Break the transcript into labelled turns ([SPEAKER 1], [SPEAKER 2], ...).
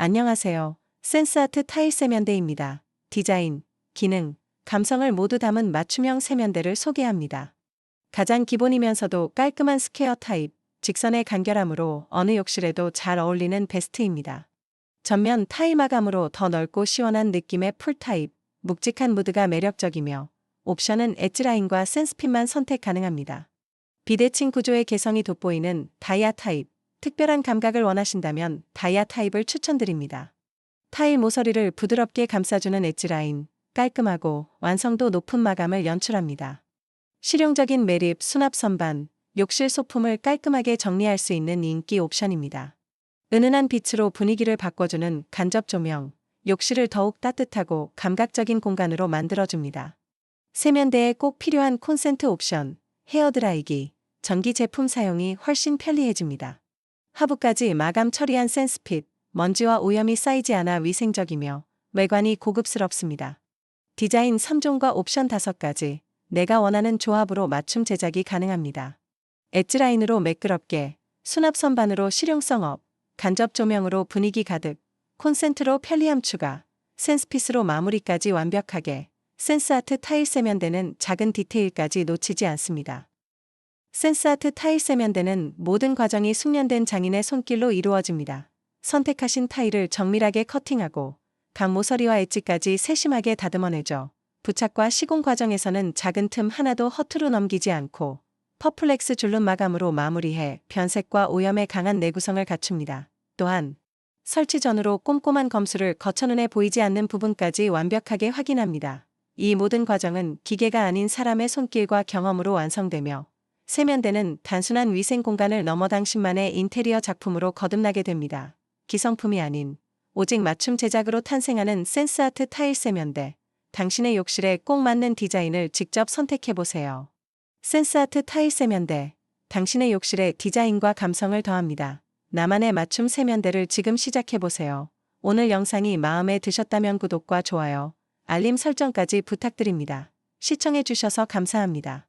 [SPEAKER 1] 안녕하세요. 센스아트 타일 세면대입니다. 디자인, 기능, 감성을 모두 담은 맞춤형 세면대를 소개합니다. 가장 기본이면서도 깔끔한 스퀘어 타입, 직선의 간결함으로 어느 욕실에도 잘 어울리는 베스트입니다. 전면 타일 마감으로 더 넓고 시원한 느낌의 풀 타입, 묵직한 무드가 매력적이며 옵션은 엣지라인과 센스핏만 선택 가능합니다. 비대칭 구조의 개성이 돋보이는 다이아 타입, 특별한 감각을 원하신다면 다이아 타입을 추천드립니다. 타일 모서리를 부드럽게 감싸주는 엣지라인, 깔끔하고 완성도 높은 마감을 연출합니다. 실용적인 매립, 수납 선반, 욕실 소품을 깔끔하게 정리할 수 있는 인기 옵션입니다. 은은한 빛으로 분위기를 바꿔주는 간접 조명, 욕실을 더욱 따뜻하고 감각적인 공간으로 만들어줍니다. 세면대에 꼭 필요한 콘센트 옵션, 헤어드라이기, 전기 제품 사용이 훨씬 편리해집니다. 하부까지 마감 처리한 센스핏, 먼지와 오염이 쌓이지 않아 위생적이며 외관이 고급스럽습니다. 디자인 3종과 옵션 5가지, 내가 원하는 조합으로 맞춤 제작이 가능합니다. 엣지라인으로 매끄럽게, 수납 선반으로 실용성 업, 간접 조명으로 분위기 가득, 콘센트로 편리함 추가, 센스핏으로 마무리까지 완벽하게, 센스아트 타일 세면대는 작은 디테일까지 놓치지 않습니다. 센스아트 타일 세면대는 모든 과정이 숙련된 장인의 손길로 이루어집니다. 선택하신 타일을 정밀하게 커팅하고 각 모서리와 엣지까지 세심하게 다듬어내죠. 부착과 시공 과정에서는 작은 틈 하나도 허투루 넘기지 않고 퍼플렉스 줄눈 마감으로 마무리해 변색과 오염에 강한 내구성을 갖춥니다. 또한 설치 전후로 꼼꼼한 검수를 거쳐 눈에 보이지 않는 부분까지 완벽하게 확인합니다. 이 모든 과정은 기계가 아닌 사람의 손길과 경험으로 완성되며 세면대는 단순한 위생 공간을 넘어 당신만의 인테리어 작품으로 거듭나게 됩니다. 기성품이 아닌 오직 맞춤 제작으로 탄생하는 센스아트 타일 세면대. 당신의 욕실에 꼭 맞는 디자인을 직접 선택해보세요. 센스아트 타일 세면대. 당신의 욕실에 디자인과 감성을 더합니다. 나만의 맞춤 세면대를 지금 시작해보세요. 오늘 영상이 마음에 드셨다면 구독과 좋아요, 알림 설정까지 부탁드립니다. 시청해주셔서 감사합니다.